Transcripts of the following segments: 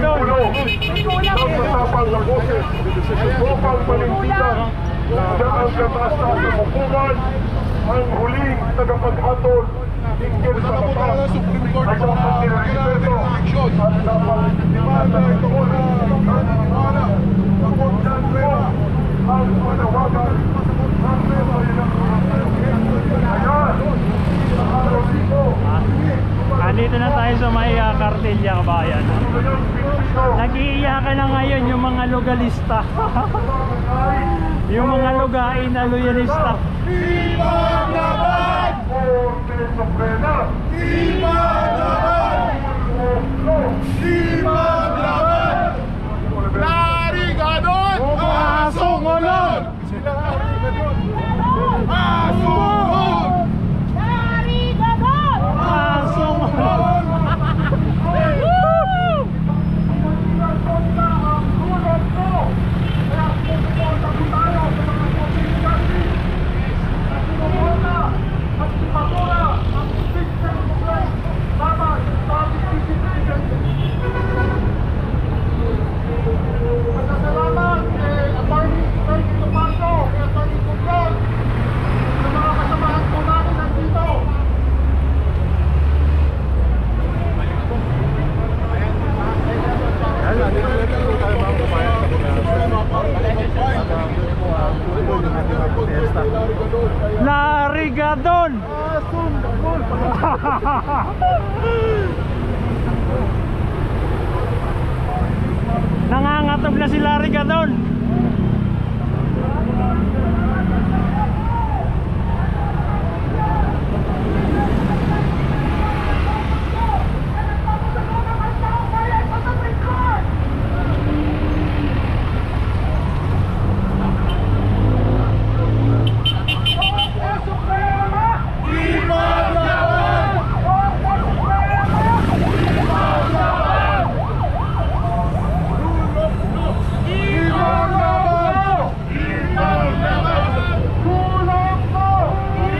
Doon. ng masapang na boses upang panindigan na ang kataas-taas ng hukuman ang huling tagapaghatol hinggil sa batas ay sa pagkirarespeto at dapat dimanda ito ang panawagan ng Ayan! Sa araw dito, Andito na tayo sa may uh, Cartilla kabayan. ngayong Pilipino Nag-iiyakan na ngayon yung mga logalista. yung mga lugain na loyalista. Korte Suprema Narigadon! Larigadon! Nangangatog na si Larigadon!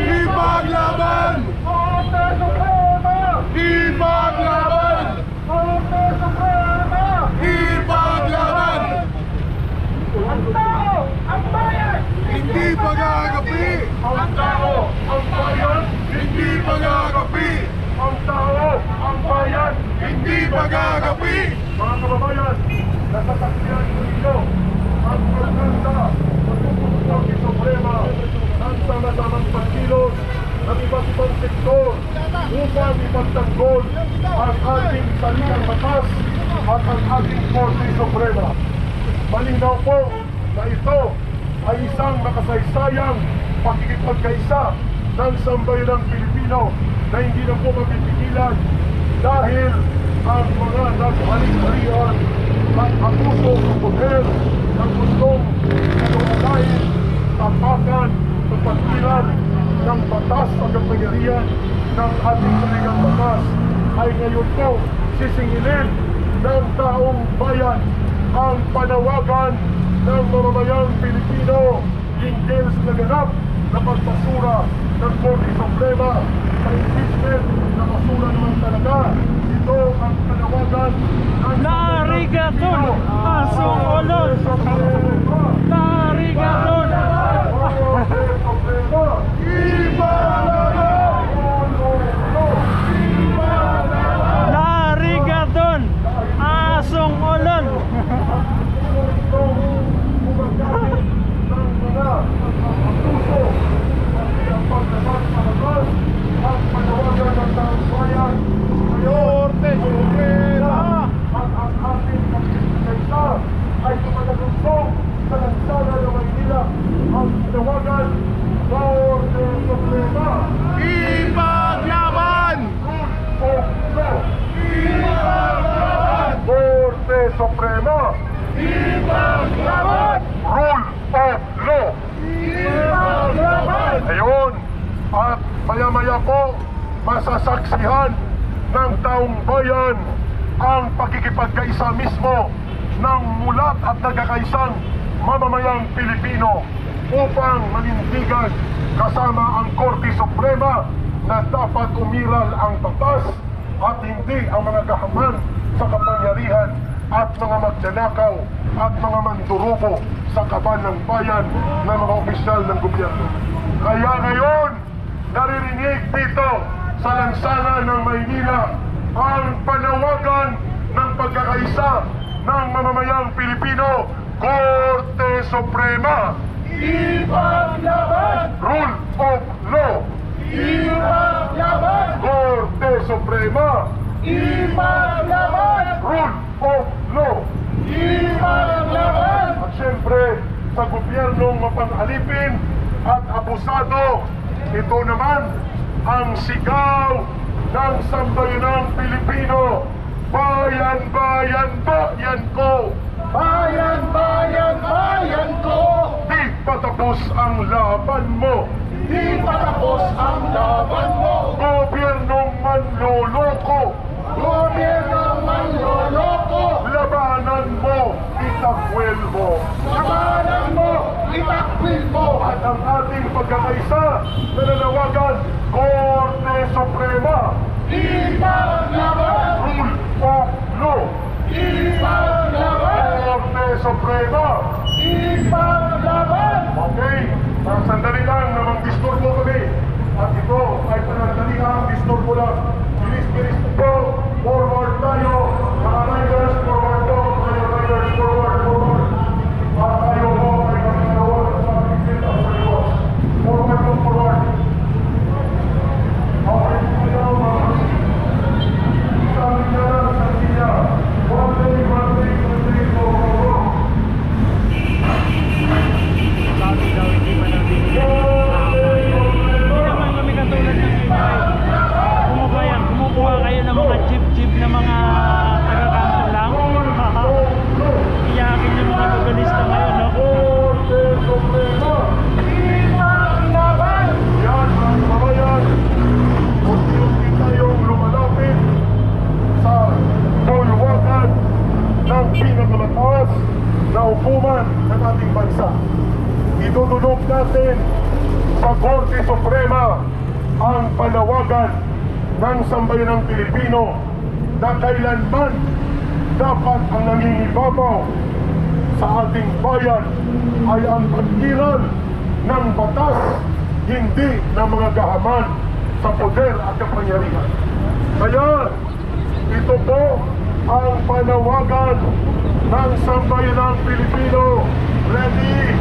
Ipaglaban! Korte Suprema! Ipaglaban! Korte Suprema! Ipaglaban! Ang tao! Ang bayan! Hindi pagagapi! Ang tao! Ang bayan! Hindi pagagapi! Ang tao! Ang bayan! Hindi pagagapi! Mga kababayan, nasasaksihan ko ninyo ang pagkanta ng Korte Suprema ng sama-samang pagkilos ng iba't ibang sektor upang ipagtanggol ang ating salitang batas at ang ating Korte Suprema. Malinaw po na ito ay isang makasaysayang pakikipagkaisa ng sambayanang Pilipino na hindi na po mapipigilan dahil ang mga naghalik-halian at abuso ng poder na gustong kaluulain, tapakan, sa pagkilan ng batas at kapangyarihan ng ating saligang batas. Ay ngayon po sisingilin ng taong bayan ang panawagan ng mamamayang Pilipino hinggil sa naganap na pagpasura ng Korte Suprema sa impeachment na basura naman talaga. Ito ang panawagan ng Larigadon! Asungolon! Larigadon! Larigadon! Asungolon! Korte Suprema at ang ating pagkikita ay tumatagusong sa lansada ng Maynila ang tinawagan Korte Suprema Ipaglaban! Rule of Law Korte Suprema Ipaglaban! Rule of Law Ayun, at maya-maya po, masasaksihan ng taong bayan ang pakikipagkaisa mismo ng mulat at nagkakaisang mamamayang Pilipino upang manindigan kasama ang Korte Suprema na dapat umiral ang batas at hindi ang mga gahaman sa kapangyarihan at mga magnanakaw at mga mandurubo sa kaban ng bayan ng mga opisyal ng gobyerno. Kaya ngayon, naririnig dito sa lansangan ng Maynila ang panawagan ng pagkakaisa ng mamamayang Pilipino, Korte Suprema, Ipaglaban! Rule of Law, Ipaglaban! Korte Suprema, Ipaglaban! Rule of Law. Ipaglaban! At syempre, sa gobyernong mapang-alipin at abusado, ito naman ang sigaw ng sambayanang Pilipino. Bayan, bayan, bayan ko! Bayan, bayan, bayan ko! Di patapos ang laban mo! Di patapos ang laban mo! Gobyernong manloloko! Gobyerno manloloko! Labanan mo! Itakwil mo! Labanan mo! Itakwil mo! At ang ating pagkakaisa na nanawagan, Korte Suprema! Ipaglaban! Rule of Law! Ipaglaban! Korte Suprema! Ipaglaban! Okay, uh, sandali lang namang disturbo kami. At ito ay panandali lang, disturbo lang. Bilis-bilis po, forward tayo. Mga riders, forward Korte Suprema ang panawagan ng sambayanang Pilipino na kailanman dapat ang nangingibabaw sa ating bayan ay ang pagkiral ng batas, hindi ng mga gahaman sa poder at kapangyarihan. Kaya, ito po ang panawagan ng sambayanang Pilipino. Ready,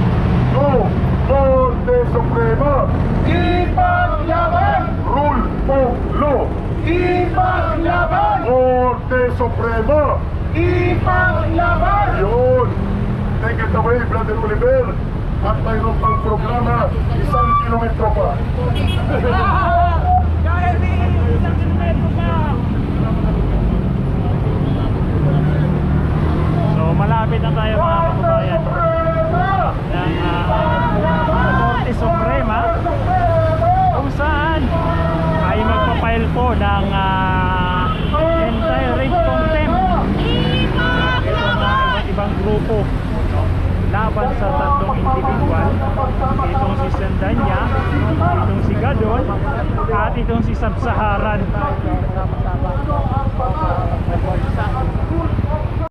go, Korte Suprema, Ipaglaban! Rule of Law, Ipaglaban! Korte Suprema, Ipaglaban! Yun! Take it away, Brother Oliver. At mayroon pang programa, isang kilometro pa. So malapit na tayo mga kababayan ng uh, Korte Suprema kung saan ay magpapile po ng uh, anti-rape contempt ito na iba't ibang grupo no? laban sa tatlong individual. Itong si Sandanya itong si Gadon at itong si Sabsaharan